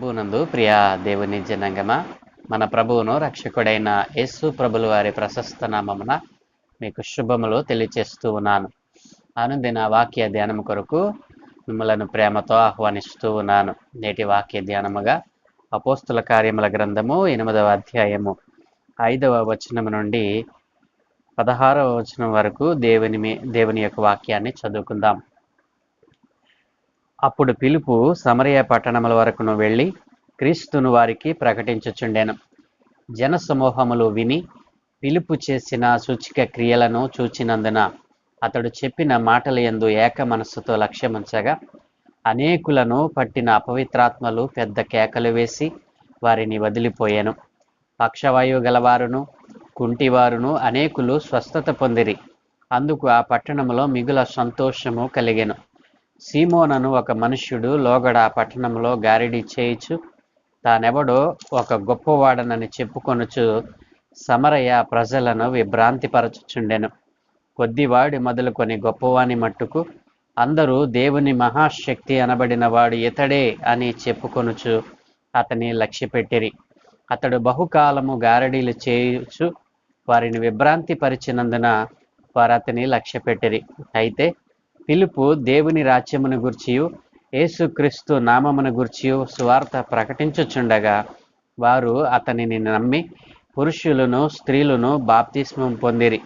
ప్రభునందు ప్రియ దేవుని జనంగమ మన ప్రభువును రక్షకుడైన యేసు ప్రభుల వారి ప్రశస్త నామమున మీకు శుభములు తెలియచేస్తూ ఉన్నాను. అనుదిన వాక్య ధ్యానం కొరకు మిమ్మలను ప్రేమతో ఆహ్వానిస్తూ ఉన్నాను. నేటి వాక్య ధ్యానముగా అపోస్తుల కార్యముల గ్రంథము ఎనిమిదవ అధ్యాయము ఐదవ వచనం నుండి పదహారవ వచనం వరకు దేవుని మీ దేవుని యొక్క వాక్యాన్ని చదువుకుందాం. అప్పుడు పిలుపు సమరయ పట్టణముల వరకును వెళ్ళి క్రీస్తును వారికి ప్రకటించుచుండెను. జన సమూహములు విని పిలుపు చేసిన సూచిక క్రియలను చూచినందున అతడు చెప్పిన మాటల యందు ఏక మనస్సుతో లక్ష్యముంచగా అనేకులను పట్టిన అపవిత్రాత్మలు పెద్ద కేకలు వేసి వారిని వదిలిపోయాను. పక్షవాయువు గలవారును కుంటివారును అనేకులు స్వస్థత పొందిరి. అందుకు ఆ పట్టణములో మిగుల సంతోషము కలిగెను. సీమోనను ఒక మనుష్యుడు లోగడ పట్టణంలో గారిడి చేయిచు తానెవడో ఒక గొప్పవాడనని చెప్పుకొనుచు సమరయ ప్రజలను విభ్రాంతిపరచుచుండెను. కొద్దివాడి మొదలుకొని గొప్పవాని మట్టుకు అందరూ దేవుని మహాశక్తి అనబడిన వాడు ఇతడే అని చెప్పుకొనుచు అతని లక్ష్యపెట్టిరి. అతడు బహుకాలము గారడీలు చేయుచు వారిని విభ్రాంతి పరిచినందున వారు అతని లక్ష్యపెట్టిరి. అయితే పిలుపు దేవుని రాజ్యమును గుర్చియు యేసుక్రీస్తు నామమును గుర్చియు సువార్త ప్రకటించుచుండగా వారు అతనిని నమ్మి పురుషులను స్త్రీలను బాప్తిస్మం పొందిరి.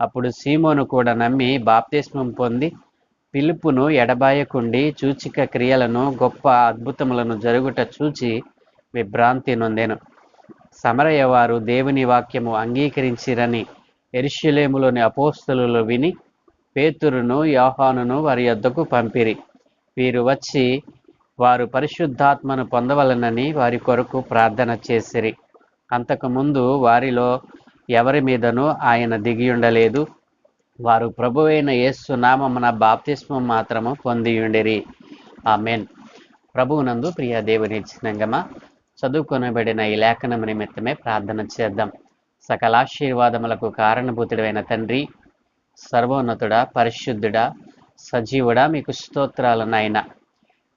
అప్పుడు సీమోను కూడా నమ్మి బాప్తిస్మం పొంది పిలుపును ఎడబాయకుండి చూచిక క్రియలను గొప్ప అద్భుతములను జరుగుట చూచి విభ్రాంతి నొందెను. సమరయ్య వారు దేవుని వాక్యము అంగీకరించిరని ఎరుషులేములోని అపోస్తలు విని పేతురును యోహానును వారి యొద్దకు పంపిరి. వీరు వచ్చి వారు పరిశుద్ధాత్మను పొందవలనని వారి కొరకు ప్రార్థన చేసిరి. అంతకుముందు వారిలో ఎవరి మీదనూ ఆయన దిగియుండలేదు వారు ప్రభువైన యేసు నామమున బాప్తిస్మం మాత్రము పొందియుండిరి ఆ ఆమెన్. ప్రభువునందు ప్రియ దేవుని చిన్నంగమ చదువుకొనబడిన ఈ లేఖనం నిమిత్తమే ప్రార్థన చేద్దాం. సకలాశీర్వాదములకు కారణభూతుడైన తండ్రి సర్వోన్నతుడా పరిశుద్ధుడా సజీవుడా మీకు స్తోత్రాలు నాయన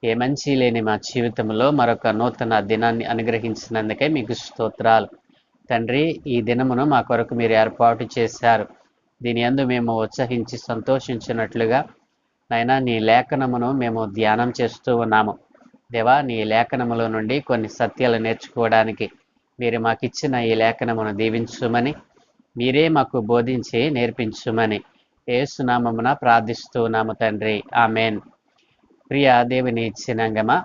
ఏ మంచి లేని మా జీవితంలో మరొక నూతన దినాన్ని అనుగ్రహించినందుకే మీకు స్తోత్రాలు. తండ్రి ఈ దినమును మా కొరకు మీరు ఏర్పాటు చేశారు. దీని ఎందు మేము ఉత్సహించి సంతోషించినట్లుగా నైనా నీ లేఖనమును మేము ధ్యానం చేస్తూ ఉన్నాము. దేవా నీ లేఖనములో నుండి కొన్ని సత్యాలు నేర్చుకోవడానికి మీరు మాకిచ్చిన ఈ లేఖనమును దీవించుమని మీరే మాకు బోధించి నేర్పించుమని ఏసునామమున ప్రార్థిస్తున్నాము తండ్రి. ఆమెన్. ప్రియ దేవుని ఇచ్చినంగమా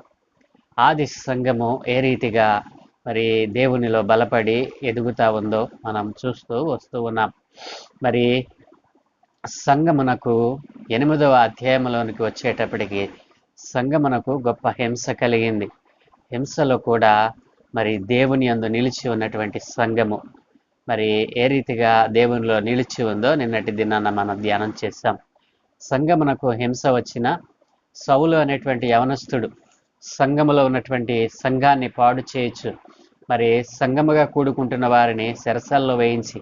ఆది సంఘము ఏ రీతిగా మరి దేవునిలో బలపడి ఎదుగుతా ఉందో మనం చూస్తూ వస్తూ ఉన్నాం. మరి సంగమునకు ఎనిమిదవ అధ్యాయంలోనికి వచ్చేటప్పటికి సంగమునకు గొప్ప హింస కలిగింది. హింసలో కూడా మరి దేవుని అందు నిలిచి ఉన్నటువంటి సంఘము. మరి ఏ రీతిగా దేవునిలో నిలిచి ఉందో నిన్నటి దినాన మనం ధ్యానం చేస్తాం. సంగమునకు హింస వచ్చిన సౌలు అనేటువంటి యవనస్తుడు సంఘములో ఉన్నటువంటి సంఘాన్ని పాడు చేయొచ్చు. మరి సంఘముగా కూడుకుంటున్న వారిని సెరసల్లో వేయించి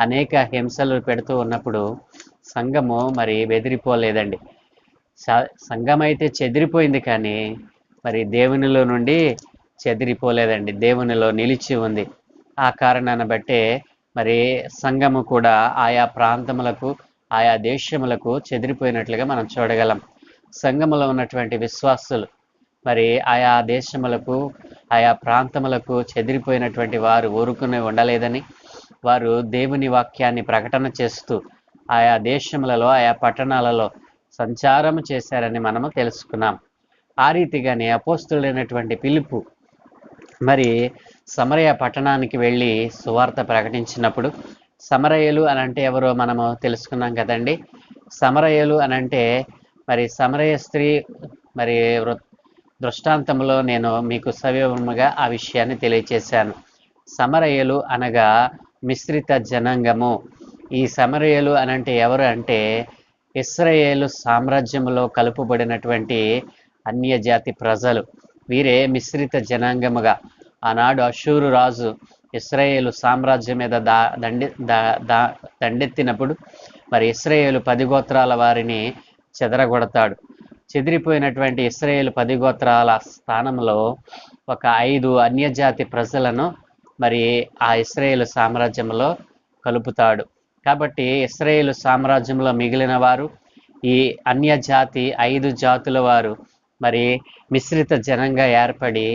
అనేక హింసలు పెడుతూ ఉన్నప్పుడు సంఘము మరి బెదిరిపోలేదండి. సంఘం అయితే చెదిరిపోయింది కానీ మరి దేవునిలో నుండి చెదిరిపోలేదండి. దేవునిలో నిలిచి ఉంది. ఆ కారణాన్ని బట్టే మరి సంఘము కూడా ఆయా ప్రాంతములకు ఆయా దేశములకు చెదిరిపోయినట్లుగా మనం చూడగలం. సంఘములో ఉన్నటువంటి విశ్వాసులు మరి ఆయా దేశములకు ఆయా ప్రాంతములకు చెదిరిపోయినటువంటి వారు ఊరుకుని ఉండలేదని వారు దేవుని వాక్యాన్ని ప్రకటన చేస్తూ ఆయా దేశములలో ఆయా పట్టణాలలో సంచారం చేశారని మనము తెలుసుకున్నాం. ఆ రీతిగానే అపోస్తులైనటువంటి పిలుపు మరి సమరయ పట్టణానికి వెళ్ళి సువార్త ప్రకటించినప్పుడు సమరయ్యలు అనంటే ఎవరో మనము తెలుసుకున్నాం కదండి. సమరయ్యలు అనంటే మరి సమరయ స్త్రీ మరి దృష్టాంతంలో నేను మీకు సవివరముగా ఆ విషయాన్ని తెలియచేశాను. సమరయ్యలు అనగా మిశ్రిత జనాంగము. ఈ సమరయ్యలు అనంటే ఎవరు అంటే ఇస్రాయేలు సామ్రాజ్యంలో కలుపుబడినటువంటి అన్యజాతి ప్రజలు. వీరే మిశ్రిత జనాంగముగా. ఆనాడు అషూరు రాజు ఇస్రాయేలు సామ్రాజ్యం మీద దా దండి దా దా దండెత్తినప్పుడు మరి ఇస్రాయేలు పది గోత్రాల వారిని చెదరగొడతాడు. చెదిరిపోయినటువంటి ఇస్రాయేల్ పది గోత్రాల స్థానంలో ఒక ఐదు అన్యజాతి ప్రజలను మరి ఆ ఇస్రాయేల్ సామ్రాజ్యంలో కలుపుతాడు. కాబట్టి ఇస్రాయేల్ సామ్రాజ్యంలో మిగిలిన వారు ఈ అన్యజాతి ఐదు జాతుల వారు మరి మిశ్రిత జనంగా ఏర్పడి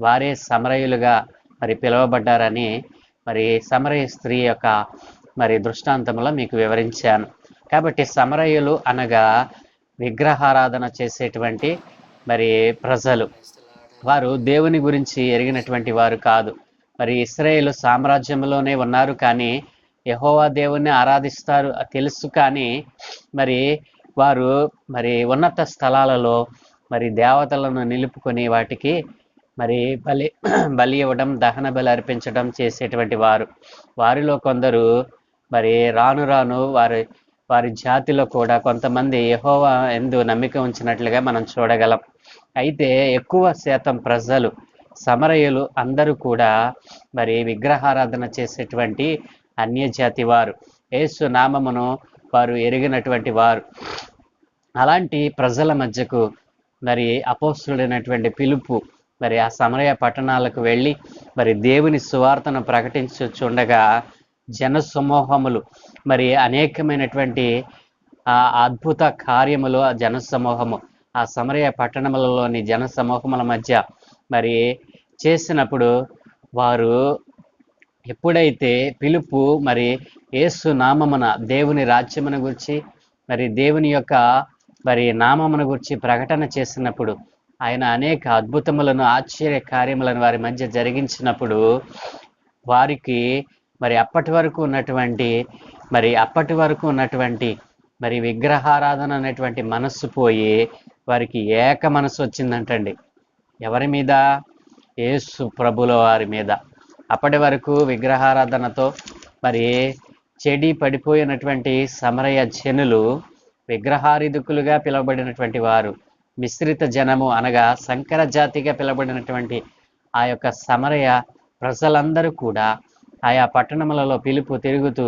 వారే సమరయులుగా మరి పిలువబడ్డారని మరి సమరయ స్త్రీ యొక్క మరి దృష్టాంతంలో మీకు వివరించాను. కాబట్టి సమరయులు అనగా విగ్రహారాధన చేసేటువంటి మరి ప్రజలు. వారు దేవుని గురించి ఎరిగినటువంటి వారు కాదు. మరి ఇస్రాయేల్ సామ్రాజ్యంలోనే ఉన్నారు కానీ యహోవా దేవుణ్ణి ఆరాధిస్తారు తెలుసు కానీ మరి వారు మరి ఉన్నత స్థలాలలో మరి దేవతలను నిలుపుకొని వాటికి మరి బలి బలి ఇవ్వడం దహన బలి అర్పించడం చేసేటువంటి వారు. వారిలో కొందరు మరి రాను రాను వారి వారి జాతిలో కూడా కొంతమంది యహోవా ఎందు నమ్మిక ఉంచినట్లుగా మనం చూడగలం. అయితే ఎక్కువ శాతం ప్రజలు సమరయులు అందరూ కూడా మరి విగ్రహారాధన చేసేటువంటి అన్యజాతి వారు. యేసు నామమును వారు ఎరిగినటువంటి వారు. అలాంటి ప్రజల మధ్యకు మరి అపోస్తుడైనటువంటి పిలుపు మరి ఆ సమరయ పట్టణాలకు వెళ్ళి మరి దేవుని సువార్తను ప్రకటించుండగా జన సమూహములు మరి అనేకమైనటువంటి ఆ అద్భుత కార్యములు ఆ జన సమూహము ఆ సమరయ పట్టణములలోని జన సమూహముల మధ్య మరి చేసినప్పుడు వారు ఎప్పుడైతే పిలుపు మరి ఏసు నామమున దేవుని రాజ్యమును గురించి మరి దేవుని యొక్క మరి నామమును గురించి ప్రకటన చేసినప్పుడు ఆయన అనేక అద్భుతములను ఆశ్చర్య కార్యములను వారి మధ్య జరిగించినప్పుడు వారికి మరి అప్పటి వరకు ఉన్నటువంటి మరి అప్పటి వరకు ఉన్నటువంటి మరి విగ్రహారాధన అనేటువంటి మనస్సు పోయి వారికి ఏక మనసు వచ్చిందంటండి. ఎవరి మీద? యేసు ప్రభుల వారి మీద. అప్పటి వరకు విగ్రహారాధనతో మరి చెడి పడిపోయినటువంటి సమరయ జనులు విగ్రహారిదుకులుగా పిలువబడినటువంటి వారు. మిశ్రిత జనము అనగా సంకర జాతిగా పిలబడినటువంటి ఆ యొక్క సమరయ ప్రజలందరూ కూడా ఆయా పట్టణములలో పిలుపు తిరుగుతూ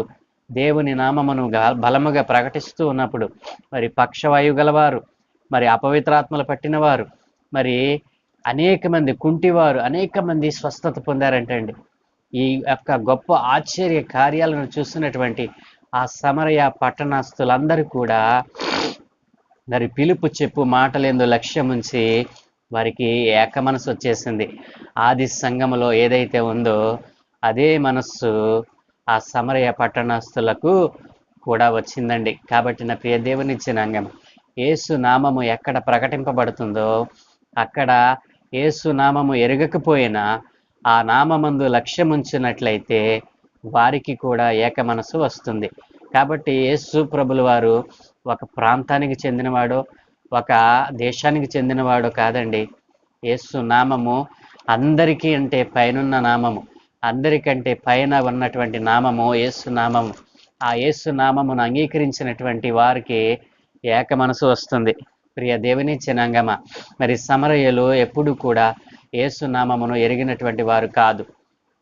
దేవుని నామమును బలముగా ప్రకటిస్తూ ఉన్నప్పుడు మరి పక్షవాయు గలవారు మరి అపవిత్రాత్మలు పట్టినవారు మరి అనేక మంది కుంటివారు అనేక మంది స్వస్థత పొందారంటండి ఈ యొక్క గొప్ప ఆశ్చర్య కార్యాలను చూస్తున్నటువంటి ఆ సమరయ పట్టణస్థులందరూ కూడా మరి పిలుపు చెప్పు మాటలేందు లక్ష్యం ఉంచి వారికి ఏక మనసు వచ్చేసింది. ఆది సంఘములో ఏదైతే ఉందో అదే మనస్సు ఆ సమరయ పట్టణస్థులకు కూడా వచ్చిందండి. కాబట్టి నా ప్రియ దేవుని అంగం ఏసు నామము ఎక్కడ ప్రకటింపబడుతుందో అక్కడ ఏసు నామము ఎరగకపోయినా ఆ నామమందు లక్ష్యం ఉంచినట్లయితే వారికి కూడా ఏక మనసు వస్తుంది. కాబట్టి యేసు ప్రభులు వారు ఒక ప్రాంతానికి చెందినవాడో ఒక దేశానికి చెందినవాడో కాదండి. యేసు నామము అందరికీ అంటే పైనున్న నామము. అందరికంటే పైన ఉన్నటువంటి నామము యేసు నామము. ఆ యేసు నామమును అంగీకరించినటువంటి వారికి ఏక మనసు వస్తుంది. ప్రియ దేవుని చినంగమ మరి సమరయులు ఎప్పుడు కూడా యేసు నామమును ఎరిగినటువంటి వారు కాదు.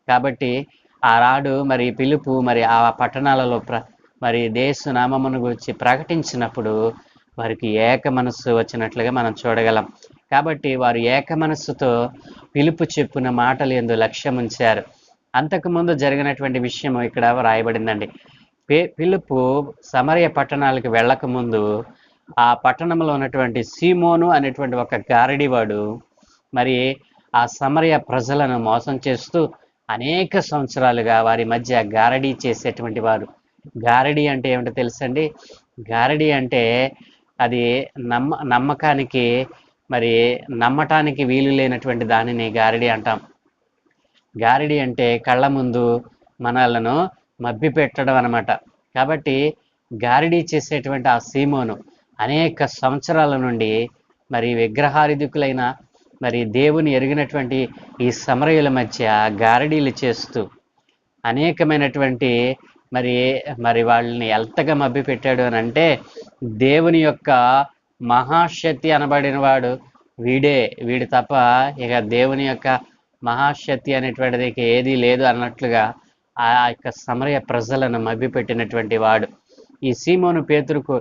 కాబట్టి ఆ రాడు మరి పిలుపు మరి ఆ పట్టణాలలో ప్ర మరి దేశ నామమును గురించి ప్రకటించినప్పుడు వారికి ఏక మనస్సు వచ్చినట్లుగా మనం చూడగలం. కాబట్టి వారు ఏక మనస్సుతో పిలుపు చెప్పిన మాటలు ఎందు లక్ష్యం ఉంచారు అంతకుముందు జరిగినటువంటి విషయం ఇక్కడ రాయబడిందండి పిలుపు సమరయ పట్టణాలకు వెళ్ళకముందు ఆ పట్టణంలో ఉన్నటువంటి సీమోను అనేటువంటి ఒక గారడివాడు మరి ఆ సమరయ ప్రజలను మోసం చేస్తూ అనేక సంవత్సరాలుగా వారి మధ్య గారడీ చేసేటువంటి వారు. గారడి అంటే ఏమిటో తెలుసండి? గారడి అంటే అది నమ్మ నమ్మకానికి మరి నమ్మటానికి వీలు లేనటువంటి దానిని గారడి అంటాం. గారడి అంటే కళ్ళ ముందు మనలను మబ్బి పెట్టడం అనమాట కాబట్టి గారడి చేసేటువంటి ఆ సీమోను అనేక సంవత్సరాల నుండి మరి విగ్రహారిధికులైన మరి దేవుని ఎరిగినటువంటి ఈ సమరయుల మధ్య గారడీలు చేస్తూ అనేకమైనటువంటి మరి మరి వాళ్ళని ఎంతగా మభ్య పెట్టాడు అని అంటే దేవుని యొక్క మహాశక్తి అనబడిన వాడు వీడే. వీడు తప్ప ఇక దేవుని యొక్క మహాశక్తి అనేటువంటిది ఇక ఏదీ లేదు అన్నట్లుగా ఆ యొక్క సమరయ ప్రజలను మభ్యపెట్టినటువంటి వాడు. ఈ సీమోను పేతురుకు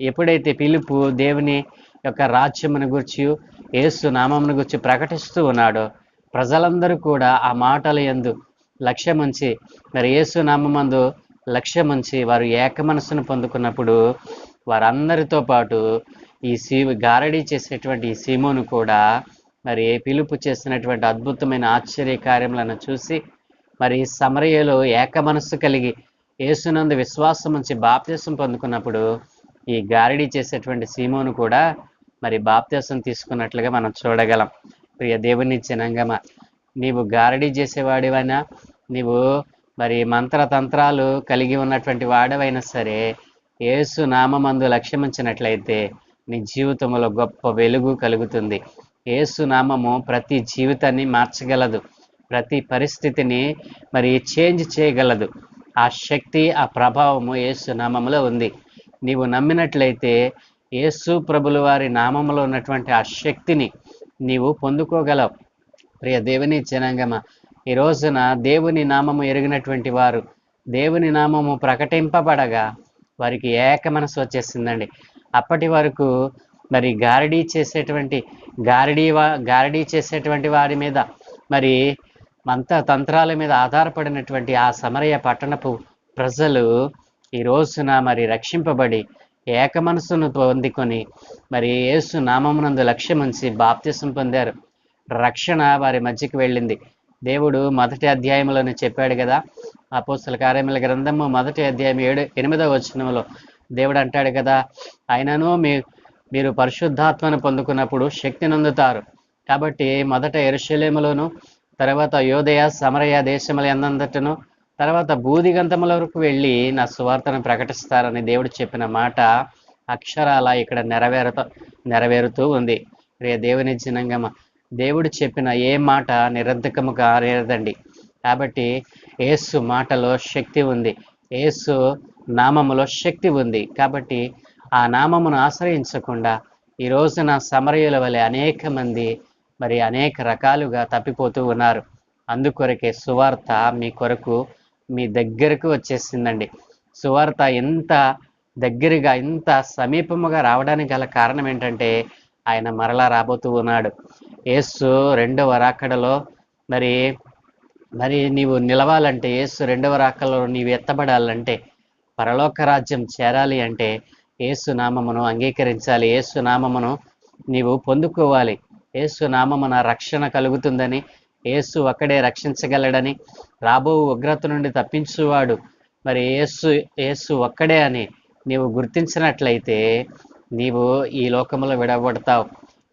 ఎప్పుడైతే పిలుపు దేవుని యొక్క రాజ్యమును గురించి ఏసు నామమును గురించి ప్రకటిస్తూ ఉన్నాడో ప్రజలందరూ కూడా ఆ మాటల యందు లక్ష్యముంచి మరి ఏసు నామందు లక్ష్యం ఉంచి వారు ఏక మనస్సును పొందుకున్నప్పుడు వారందరితో పాటు ఈ సీ గారడీ చేసేటువంటి ఈ సీమోను కూడా మరి పిలుపు చేసినటువంటి అద్భుతమైన ఆశ్చర్య కార్యములను చూసి మరి సమరయలో ఏక మనస్సు కలిగి యేసునందు విశ్వాసం ఉంచి బాప్త్యసం పొందుకున్నప్పుడు ఈ గారడీ చేసేటువంటి సీమోను కూడా మరి బాప్త్యసం తీసుకున్నట్లుగా మనం చూడగలం. ప్రియ దేవుని జనంగమ నీవు గారడీ చేసేవాడివైనా నీవు మరి మంత్రతంత్రాలు కలిగి ఉన్నటువంటి వాడవైనా సరే యేసు నామందు లక్ష్యమించినట్లయితే నీ జీవితంలో గొప్ప వెలుగు కలుగుతుంది. యేసు నామము ప్రతి జీవితాన్ని మార్చగలదు. ప్రతి పరిస్థితిని మరి చేంజ్ చేయగలదు. ఆ శక్తి ఆ ప్రభావము యేసు నామములో ఉంది. నీవు నమ్మినట్లయితే యేసు ప్రభుల వారి నామములో ఉన్నటువంటి ఆ శక్తిని నీవు పొందుకోగలవు. ప్రియ దేవుని జనాంగమ ఈ రోజున దేవుని నామము ఎరిగినటువంటి వారు దేవుని నామము ప్రకటింపబడగా వారికి ఏక మనసు వచ్చేసిందండి. అప్పటి వరకు మరి గారడీ చేసేటువంటి గారడీ వా గారడీ చేసేటువంటి వారి మీద మరి మంత తంత్రాల మీద ఆధారపడినటువంటి ఆ సమరయ పట్టణపు ప్రజలు ఈ రోజున మరి రక్షింపబడి ఏక మనసును పొందుకొని మరి యేసు నామమునందు లక్ష్యముంచి బాప్తిసం పొందారు. రక్షణ వారి మధ్యకి వెళ్ళింది. దేవుడు మొదటి అధ్యాయంలోనే చెప్పాడు కదా అపోస్తుల కార్యముల గ్రంథము మొదటి అధ్యాయం ఏడు ఎనిమిదవ వచనంలో దేవుడు అంటాడు కదా ఆయనను మీ మీరు పరిశుద్ధాత్మను పొందుకున్నప్పుడు శక్తిని అందుతారు కాబట్టి మొదట ఎరుషలేములోను తర్వాత యోదయ సమరయ దేశముల ఎందంతటను తర్వాత బూదిగంతముల వరకు వెళ్ళి నా సువార్తను ప్రకటిస్తారని దేవుడు చెప్పిన మాట అక్షరాల ఇక్కడ నెరవేరుత నెరవేరుతూ ఉంది. రే దేవుని జనంగమ దేవుడు చెప్పిన ఏ మాట నిరర్ధకము కాలేదండి కాబట్టి ఏసు మాటలో శక్తి ఉంది. ఏసు నామములో శక్తి ఉంది. కాబట్టి ఆ నామమును ఆశ్రయించకుండా ఈ రోజున సమరయుల వలె అనేక మంది మరి అనేక రకాలుగా తప్పిపోతూ ఉన్నారు. అందుకొరకే సువార్త మీ కొరకు మీ దగ్గరకు వచ్చేసిందండి. సువార్త ఎంత దగ్గరగా ఇంత సమీపముగా రావడానికి గల కారణం ఏంటంటే ఆయన మరలా రాబోతూ ఉన్నాడు. యేసు రెండవ రాకడలో మరి మరి నీవు నిలవాలంటే యేసు రెండవ రాకలో నీవు ఎత్తబడాలంటే పరలోక రాజ్యం చేరాలి అంటే యేసు నామమును అంగీకరించాలి. యేసు నామమును నీవు పొందుకోవాలి. యేసు నామమున రక్షణ కలుగుతుందని యేసు ఒక్కడే రక్షించగలడని రాబో ఉగ్రత నుండి తప్పించువాడు. మరి యేసు యేసు ఒక్కడే అని నీవు గుర్తించినట్లయితే నీవు ఈ లోకములో విడబడతావు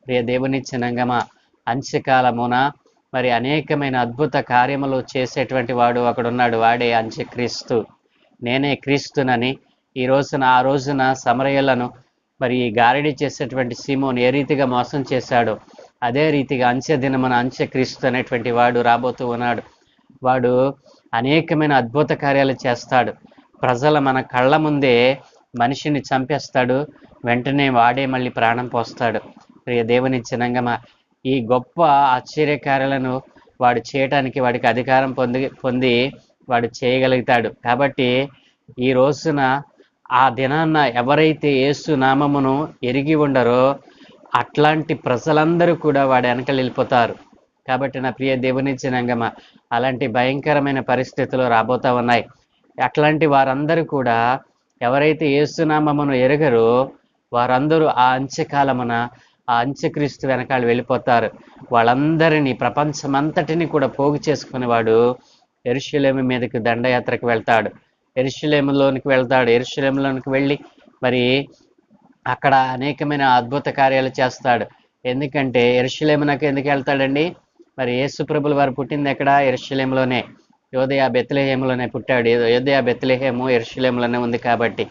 ప్రియ దేవుని చిన్నంగమా అంత్యకాలమున మరి అనేకమైన అద్భుత కార్యములు చేసేటువంటి వాడు ఒకడున్నాడు వాడే అంత్యక్రీస్తు నేనే క్రీస్తునని ఈ రోజున ఆ రోజున సమరయులను మరి ఈ గారడి చేసేటువంటి సీమోను ఏ రీతిగా మోసం చేశాడో అదే రీతిగా అంత్య దినమున అంత్యక్రీస్తు అనేటువంటి వాడు రాబోతూ ఉన్నాడు. వాడు అనేకమైన అద్భుత కార్యాలు చేస్తాడు. ప్రజల మన కళ్ళ ముందే మనిషిని చంపేస్తాడు. వెంటనే వాడే మళ్ళీ ప్రాణం పోస్తాడు. ప్రియ దేవుని చిన్నంగమ ఈ గొప్ప ఆశ్చర్యకారులను వాడు చేయటానికి వాడికి అధికారం పొంది పొంది వాడు చేయగలుగుతాడు. కాబట్టి ఈ రోజున ఆ దినాన్న ఎవరైతే యేసు నామమును ఎరిగి ఉండరో అట్లాంటి ప్రజలందరూ కూడా వాడు వెనకలు వెళ్ళిపోతారు. కాబట్టి నా ప్రియ దేవుని అలాంటి భయంకరమైన పరిస్థితులు రాబోతా ఉన్నాయి. అట్లాంటి వారందరూ కూడా ఎవరైతే యేసునామమును ఎరగరో వారందరూ ఆ అంత్యకాలమున ఆ అంత్యక్రీస్తు వెనకాల వెళ్ళిపోతారు. వాళ్ళందరినీ ప్రపంచమంతటిని కూడా పోగు చేసుకునేవాడు ఎరుషలేము మీదకి దండయాత్రకు వెళ్తాడు. ఎరుషలేములోనికి వెళ్తాడు. ఎరుషలేములోనికి వెళ్ళి మరి అక్కడ అనేకమైన అద్భుత కార్యాలు చేస్తాడు. ఎందుకంటే ఎరుషలేమునకు ఎందుకు వెళ్తాడండి? మరి యేసుప్రభులు వారు పుట్టింది ఎక్కడ? ఎరుషలేములోనే యోదయ బెత్లహేములోనే పుట్టాడు. యోదయ బెత్లహేము ఎరుషలేములోనే ఉంది కాబట్టి.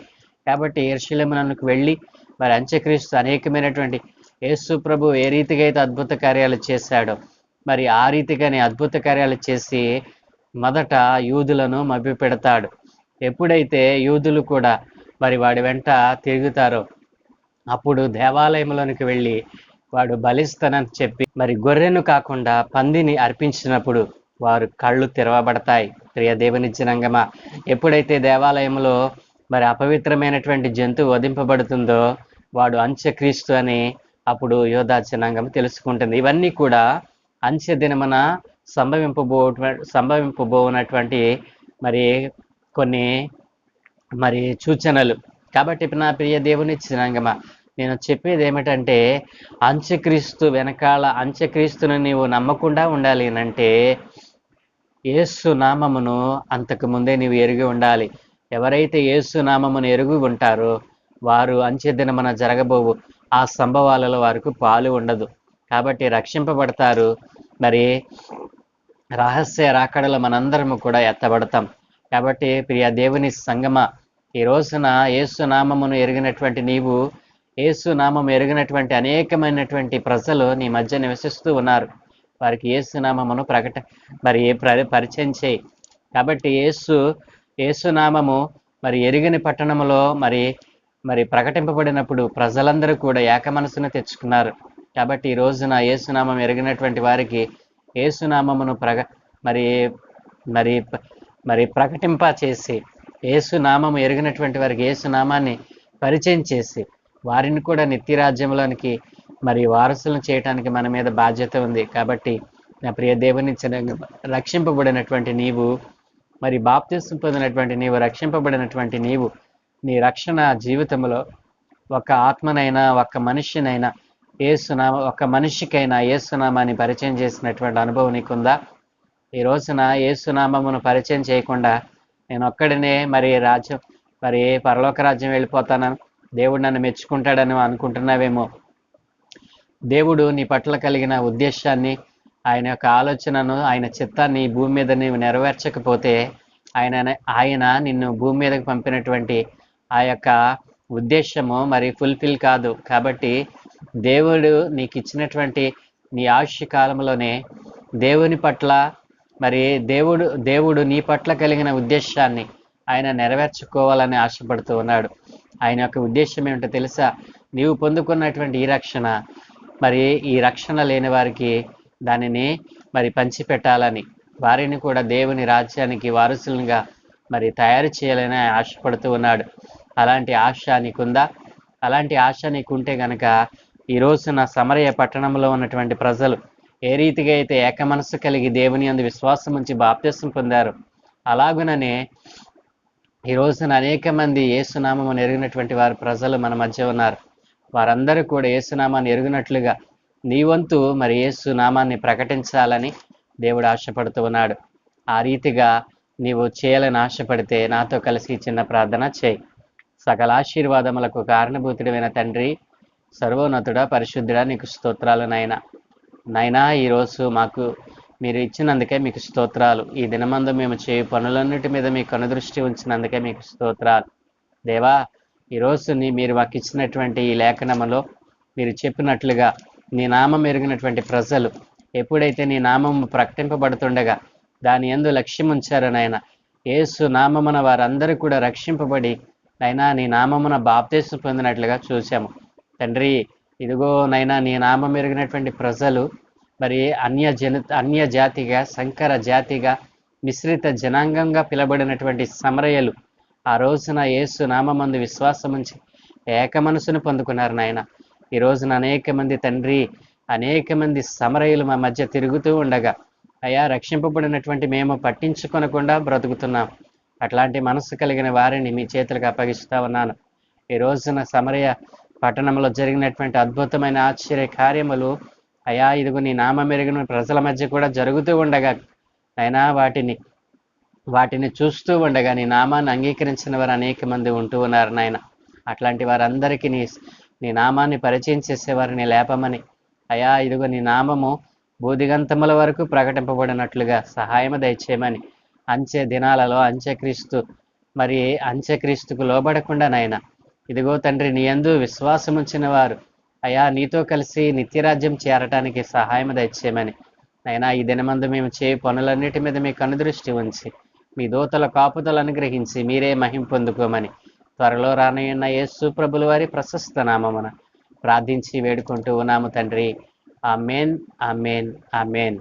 కాబట్టి ఎరుషలేమునకు వెళ్ళి మరి అంత్యక్రీస్తు అనేకమైనటువంటి యేసు ప్రభు ఏ రీతిగా అయితే అద్భుత కార్యాలు చేశాడో మరి ఆ రీతిగానే అద్భుత కార్యాలు చేసి మొదట యూదులను మభ్యపెడతాడు. ఎప్పుడైతే యూదులు కూడా మరి వాడి వెంట తిరుగుతారో అప్పుడు దేవాలయంలోనికి వెళ్ళి వాడు బలిస్తానని చెప్పి మరి గొర్రెను కాకుండా పందిని అర్పించినప్పుడు వారు కళ్ళు తెరవబడతాయి. ప్రియ దేవుని జనంగమా ఎప్పుడైతే దేవాలయంలో మరి అపవిత్రమైనటువంటి జంతువు వధింపబడుతుందో వాడు అంత్యక్రీస్తు అని అప్పుడు యోధా జనాంగం తెలుసుకుంటుంది. ఇవన్నీ కూడా అంచె దినమున సంభవింపబో సంభవింపబోనటువంటి మరి కొన్ని మరి సూచనలు. కాబట్టి నా ప్రియ దేవుని జనాంగమా నేను చెప్పేది ఏమిటంటే అంత్యక్రీస్తు వెనకాల అంత్యక్రీస్తును నీవు నమ్మకుండా ఉండాలి అంటే యేసు నామమును అంతకు ముందే నీవు ఎరిగి ఉండాలి. ఎవరైతే యేసు నామమును ఎరుగు ఉంటారో వారు అంచెదినమన జరగబోవు ఆ సంభవాలలో వారికి పాలు ఉండదు. కాబట్టి రక్షింపబడతారు. మరి రహస్య రాకడలో మనందరము కూడా ఎత్తబడతాం. కాబట్టి ప్రియ దేవుని సంగమ ఈ రోజున యేసు నామమును ఎరిగినటువంటి నీవు యేసు నామం ఎరిగినటువంటి అనేకమైనటువంటి ప్రజలు నీ మధ్య నివసిస్తూ ఉన్నారు. వారికి యేసు నామమును ప్రకట మరి ప్ర- పరిచయం చేయి. కాబట్టి యేసు ఏసునామము మరి ఎరిగిన పట్టణములో మరి మరి ప్రకటింపబడినప్పుడు ప్రజలందరూ కూడా ఏక మనసును తెచ్చుకున్నారు. కాబట్టి ఈ రోజున ఏసునామం ఎరిగినటువంటి వారికి ఏసునామమును ప్రగ మరి మరి మరి ప్రకటింప చేసి ఏసునామము ఎరిగినటువంటి వారికి యేసునామాన్ని పరిచయం చేసి వారిని కూడా నిత్యరాజ్యంలోనికి మరి వారసులను చేయటానికి మన మీద బాధ్యత ఉంది. కాబట్టి నా ప్రియ దేవుని చిన్న- రక్షింపబడినటువంటి నీవు మరి బాప్తిసం పొందినటువంటి నీవు రక్షింపబడినటువంటి నీవు నీ రక్షణ జీవితంలో ఒక ఆత్మనైనా ఒక మనిషినైనా ఏసునామ ఒక మనిషికైనా ఏసునామాని పరిచయం చేసినటువంటి అనుభవం నీకుందా? ఈ రోజున ఏసునామమును పరిచయం చేయకుండా నేను ఒక్కడినే మరి రాజ్యం మరి పరలోక రాజ్యం వెళ్ళిపోతానని దేవుడు నన్ను మెచ్చుకుంటాడని అనుకుంటున్నావేమో? దేవుడు నీ పట్ల కలిగిన ఉద్దేశాన్ని ఆయన యొక్క ఆలోచనను ఆయన చిత్తాన్ని భూమి మీద నీవు నెరవేర్చకపోతే ఆయన ఆయన నిన్ను భూమి మీదకి పంపినటువంటి ఆ యొక్క ఉద్దేశము మరి ఫుల్ఫిల్ కాదు. కాబట్టి దేవుడు నీకు ఇచ్చినటువంటి నీ ఆయుష్య కాలంలోనే దేవుని పట్ల మరి దేవుడు దేవుడు నీ పట్ల కలిగిన ఉద్దేశాన్ని ఆయన నెరవేర్చుకోవాలని ఆశపడుతూ ఉన్నాడు. ఆయన యొక్క ఉద్దేశం ఏమిటో తెలుసా? నీవు పొందుకున్నటువంటి ఈ రక్షణ మరి ఈ రక్షణ లేని వారికి దానిని మరి పంచిపెట్టాలని వారిని కూడా దేవుని రాజ్యానికి వారసులుగా మరి తయారు చేయాలని ఆశపడుతూ ఉన్నాడు. అలాంటి ఆశ నీకుందా? అలాంటి ఆశ నీకుంటే గనక ఈ రోజున సమరయ పట్టణంలో ఉన్నటువంటి ప్రజలు ఏ రీతిగా అయితే ఏక మనస్సు కలిగి దేవుని అందు విశ్వాసం ఉంచి బాప్త్యసం పొందారు అలాగుననే ఈ రోజున అనేక మంది ఏసునామం ఎరిగినటువంటి వారి ప్రజలు మన మధ్య ఉన్నారు. వారందరూ కూడా ఏసునామాన్ని ఎరుగునట్లుగా నీ వంతు మరి యేసు నామాన్ని ప్రకటించాలని దేవుడు ఆశపడుతూ ఉన్నాడు. ఆ రీతిగా నీవు చేయాలని ఆశపడితే నాతో కలిసి చిన్న ప్రార్థన చేయి. సకల ఆశీర్వాదములకు కారణభూతుడైన తండ్రి సర్వోన్నతుడ పరిశుద్ధుడా నీకు స్తోత్రాలు నాయనా. నైనా ఈరోజు మాకు మీరు ఇచ్చినందుకే మీకు స్తోత్రాలు. ఈ దినమందు మేము చేయు పనులన్నిటి మీద మీకు కనుదృష్టి ఉంచినందుకే మీకు స్తోత్రాలు. దేవా ఈరోజు నీ మీరు మాకు ఇచ్చినటువంటి ఈ లేఖనములో మీరు చెప్పినట్లుగా నీ నామం ఎరిగినటువంటి ప్రజలు ఎప్పుడైతే నీ నామం ప్రకటింపబడుతుండగా దాని ఎందు లక్ష్యం ఉంచారు నాయన ఏసు నామమున వారందరూ కూడా రక్షింపబడి నైనా నీ నామమున బాప్తీసం పొందినట్లుగా చూశాము. తండ్రి ఇదిగో నైనా నీ నామం ఎరిగినటువంటి ప్రజలు మరి అన్య జన అన్య జాతిగా సంకర జాతిగా మిశ్రిత జనాంగంగా పిలబడినటువంటి సమరయలు ఆ రోజున ఏసు నామందు విశ్వాసం ఉంచి ఏక మనసును పొందుకున్నారు నాయన. ఈ రోజున అనేక మంది తండ్రి అనేక మంది సమరయులు మా మధ్య తిరుగుతూ ఉండగా అయా రక్షింపబడినటువంటి మేము పట్టించుకొనకుండా బ్రతుకుతున్నాం. అట్లాంటి మనసు కలిగిన వారిని మీ చేతులకు అప్పగిస్తా ఉన్నాను. ఈ రోజున సమరయ పట్టణంలో జరిగినటువంటి అద్భుతమైన ఆశ్చర్య కార్యములు అయా ఇదిగో నీ నామ మెరుగిన ప్రజల మధ్య కూడా జరుగుతూ ఉండగా అయినా వాటిని వాటిని చూస్తూ ఉండగా నీ నామాన్ని అంగీకరించిన వారు అనేక మంది ఉంటూ ఉన్నారు నాయన. అట్లాంటి వారందరికీ నీ నీ నామాన్ని పరిచయం చేసేవారిని లేపమని. అయా ఇదిగో నీ నామము బూదిగంతముల వరకు ప్రకటింపబడినట్లుగా సహాయం దయచేయమని. అంచె దినాలలో అంత్యక్రీస్తు మరి అంత్యక్రీస్తుకు లోబడకుండా నాయన. ఇదిగో తండ్రి నీ యందు విశ్వాసం ఉంచిన వారు. అయా నీతో కలిసి నిత్యరాజ్యం చేరటానికి సహాయం దయచేయమని. నైనా ఈ దినమందు మేము చే పనులన్నిటి మీద మీ కనుదృష్టి ఉంచి మీ దోతల కాపుదలు అనుగ్రహించి మీరే మహిం పొందుకోమని. త్వరలో రానయ్యన్న యేసు ప్రభుల వారి ప్రశస్త నామమున ప్రార్థించి వేడుకుంటూ ఉన్నాము తండ్రి. ఆ మేన్ ఆ మేన్ ఆ మేన్